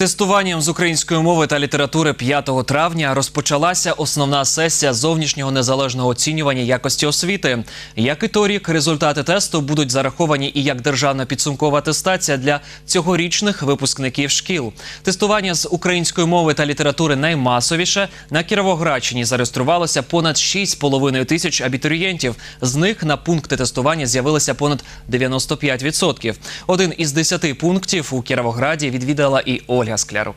Тестуванням з української мови та літератури 5 травня розпочалася основна сесія зовнішнього незалежного оцінювання якості освіти. Як і торік, результати тесту будуть зараховані і як державна підсумкова атестація для цьогорічних випускників шкіл. Тестування з української мови та літератури наймасовіше на Кіровоградщині зареєструвалося понад 6,5 тисяч абітурієнтів. З них на пункти тестування з'явилося понад 95%. Один із десяти пунктів у Кіровограді відвідала і Ольга Склярук.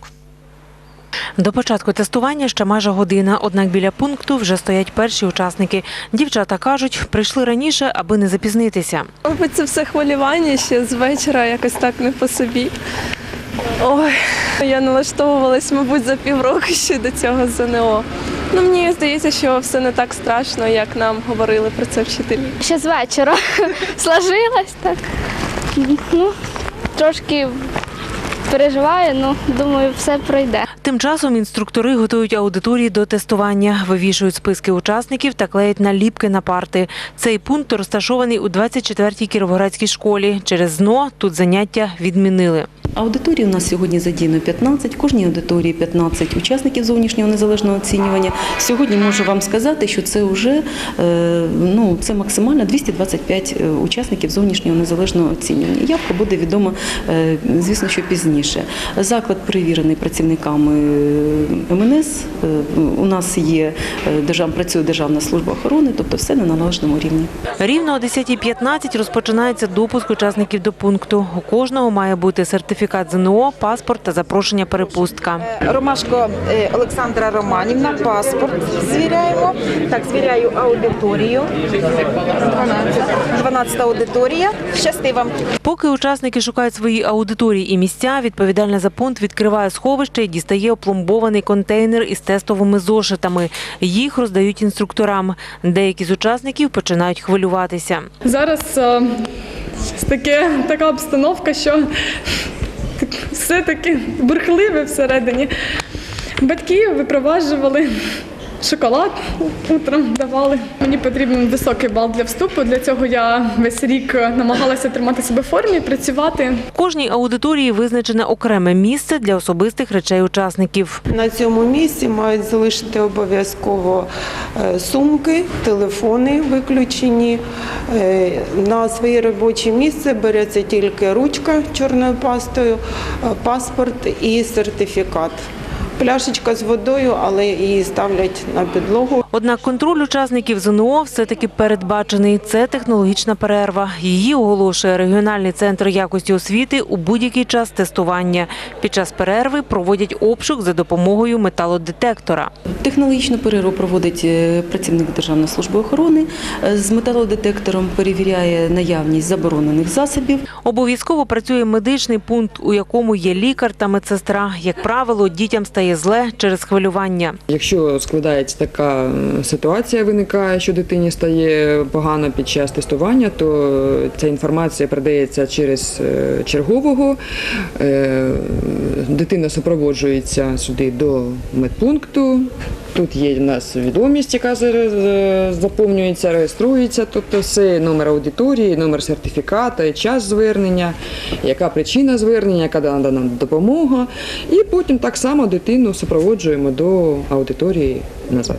До початку тестування ще майже година, однак біля пункту вже стоять перші учасники. Дівчата кажуть, прийшли раніше, аби не запізнитися. Мабуть, це все хвилювання ще з вечора, якось так не по собі. Ой, я налаштовувалась, мабуть, за півроку ще до цього ЗНО. Ну, мені здається, що все не так страшно, як нам говорили про це вчителі. Ще з вечора сложилось так. Ну, трошки переживаю, ну думаю, все пройде. Тим часом інструктори готують аудиторії до тестування, вивішують списки учасників та клеять наліпки на парти. Цей пункт розташований у 24-й Кіровоградській школі. Через ЗНО тут заняття відмінили. Аудиторії у нас сьогодні задіяно 15, в кожній аудиторії 15 учасників зовнішнього незалежного оцінювання. Сьогодні можу вам сказати, що це вже е, ну, це максимально 225 е, учасників зовнішнього незалежного оцінювання. Явка буде відома, е, звісно, що пізніше. Заклад перевірений працівниками МНС. Е, У нас є е, держав, працює Державна служба охорони, тобто все на належному рівні. Рівно о 10.15 розпочинається допуск учасників до пункту. У кожного має бути сертифікат ЗНО, паспорт та запрошення перепустка. Ромашко е, Олександра Романівна, паспорт звіряємо. Так, звіряю аудиторію. 12 аудиторія. Щасти вам. Поки учасники шукають свої аудиторії і місця, відповідальна за пункт відкриває сховище і дістає опломбований контейнер із тестовими зошитами. Їх роздають інструкторам. Деякі з учасників починають хвилюватися. Зараз е, таке, така обстановка, що все таки бурхливе всередині. Батьки випроваджували шоколад утром давали. Мені потрібен високий бал для вступу. Для цього я весь рік намагалася тримати себе в формі, працювати. Кожній аудиторії визначене окреме місце для особистих речей учасників. На цьому місці мають залишити обов'язково е, сумки, телефони виключені. Е, На своє робоче місце береться тільки ручка чорною пастою, е, паспорт і сертифікат. Пляшечка з водою, але її ставлять на підлогу. Однак контроль учасників ЗНО все-таки передбачений. Це технологічна перерва. Її оголошує регіональний центр якості освіти у будь-який час тестування. Під час перерви проводять обшук за допомогою металодетектора. Технологічну перерву проводить е, працівник Державної служби охорони. Е, З металодетектором перевіряє наявність заборонених засобів. Обов'язково працює медичний пункт, у якому є лікар та медсестра. Як правило, дітям стає зле через хвилювання. Якщо складається така ситуація, виникає, що дитині стає погано під час тестування, то ця інформація передається через е, чергового. Е, Дитина супроводжується сюди до медпункту. Тут є у нас відомість, яка е, заповнюється, реєструється. Тобто все номер аудиторії, номер сертифіката, час звернення, яка причина звернення, яка дана нам допомога. І потім так само дитину супроводжуємо до аудиторії назад.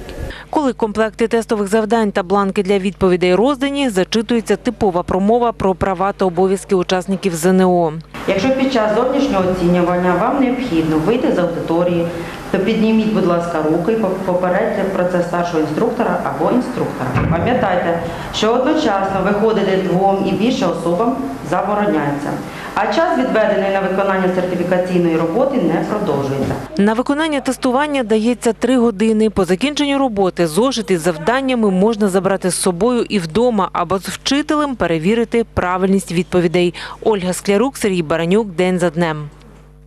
Коли комплекти тестових завдань та бланки для відповідей роздані, зачитується типова промова про права та обов'язки учасників ЗНО. Якщо під час зовнішнього оцінювання вам необхідно вийти з аудиторії, то підніміть, будь ласка, руки і попередьте про це старшого інструктора або інструктора. Пам'ятайте, що одночасно виходити двом і більше особам забороняється, а час, відведений на виконання сертифікаційної роботи, не продовжується. На виконання тестування дається три години. По закінченню роботи зошити з завданнями можна забрати з собою і вдома, або з вчителем перевірити правильність відповідей. Ольга Склярук, Сергій Баранюк. День за днем.